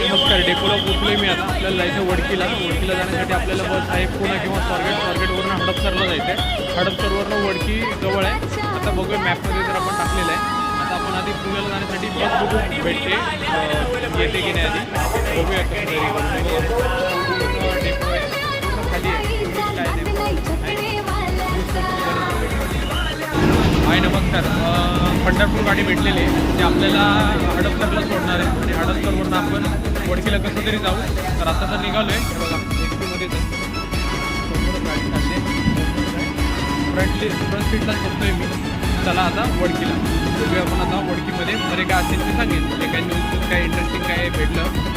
नमस्कार डेपोला पोचलोय मी आता आपल्याला जायचं वडकीला. वडकीला जाण्यासाठी आपल्याला बस आहे पुणे किंवा स्वारगेट. स्वारगेटवरून हडपसरला जायचं आहे हडपसरवरनं वडकी जवळ आहे. आता बघूया मॅपमध्ये जर आपण टाकलेलं आहे. आता आपण आधी पुण्याला जाण्यासाठी बस बघू भेटते. येते की नाही आधी? बघूया डेपो आहे खाली आहे काय हाय नमस्कार पंढरपूर गाडी भेटलेली आहे. ते आपल्याला हडपसरला सोडणार आहे. आणि हडपसरवरून आपण वडकीला कसं तरी जाऊ. तर आता तर निघालो आहे बघा एसटीमध्येच गाडी चालली फ्रंटली फ्रंट सीटला झोपतोय मी. चला आता वडकीला. बघूया आपण आता वडकीमध्ये. बरे काय असेल ते सांगेन. जे काही न्यूज काय इंटरेस्टिंग काय भेटलं.